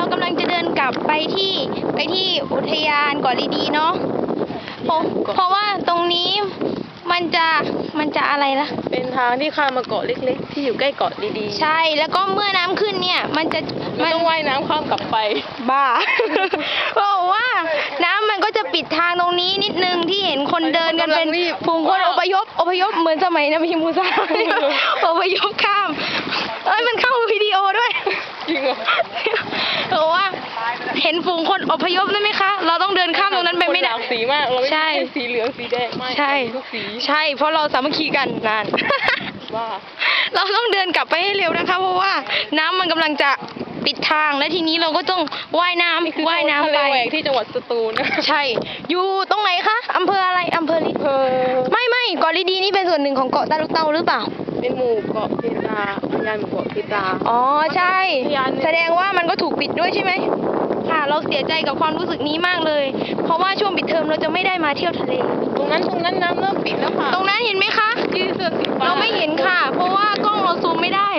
เรากำลังจะเดินกลับไปที่ไปที่อุทยานเกาะลีดีเนาะเพราะเพราะว่าตรงนี้มันจะมันจะอะไรล่ะ เป็นทางที่ข้ามมาเกาะเล็ก ๆ ที่อยู่ใกล้เกาะดีๆ ใช่แล้วก็เมื่อน้ำขึ้นเนี่ย มันจะมันต้องว่ายน้ำข้ามกลับไป บ้า เพราะว่าน้ำมันก็จะปิดทางตรงนี้นิดนึงที่เห็นคนเดินกันเป็นกำลังรีบ ฝูงคนอพยพอพยพเหมือนสมัยนบีมูซา อพยพข้ามเอ้ยมันเข้าวิดีโอด้วย จริงเหรอ เพราะว่า เห็นฝูงคนอพยพได้ไหมคะ เราต้องเดินข้ามตรงนั้นไปไม่คหได้ลากสีมากเราไม่ใช่ใช่สีเหลืองสีแดงไม่ใช่ทุกสีใช่ เพราะเราสามัคคีกันนานว่าเราต้องเดินกลับไปให้เร็วนะคะ เพราะว่าน้ำมันกำลังจะปิดทางและทีนี้เราก็ต้องว่ายน้ำว่ายน้ำทะเลไปแหวกที่จังหวัดสตูลนะใช่ อยู่ตรงไหนคะอำเภออะไรอำเภอลิเออไม่ไม่เกาะลีดีนี่เป็นส่วนหนึ่งของเกาะตาลุกเตาหรือเปล่า เป็นหมู่เกาะเพตราพยานหมู่เกาะเพตราอ๋อใช่อุทยานเนี่ยแสดงว่ามันก็ถูกปิดด้วยใช่ไหม ค่ะ เราเสียใจกับความรู้สึกนี้มากเลย เพราะว่าช่วงปิดเทอมเราจะไม่ได้มาเที่ยวทะเล ตรงนั้นตรงนั้นน้ำเริ่มปิดแล้วค่ะ ตรงนั้นเห็นไหมคะ ที่เสื้อสีฟ้าเราไม่เห็นค่ะ เพราะว่ากล้องเราซูมไม่ได้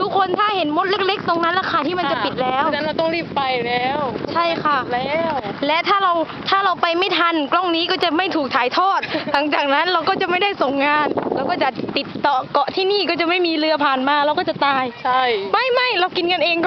ทุกคนถ้าเห็นมดเล็ก ๆ ตรงนั้นละค่ะที่มันจะปิดแล้วเพราะฉะนั้นเราต้องรีบไปแล้วใช่ค่ะ แล้ว และถ้าเราถ้าเราไปไม่ทันกล้องนี้ก็จะไม่ถูกถ่ายทอด หลังจากนั้นเราก็จะไม่ได้ส่งงาน เราก็จะติดต่อเกาะที่นี่ก็จะไม่มีเรือผ่านมาเราก็จะตาย ใช่ ไม่ไม่เรากินกันเอง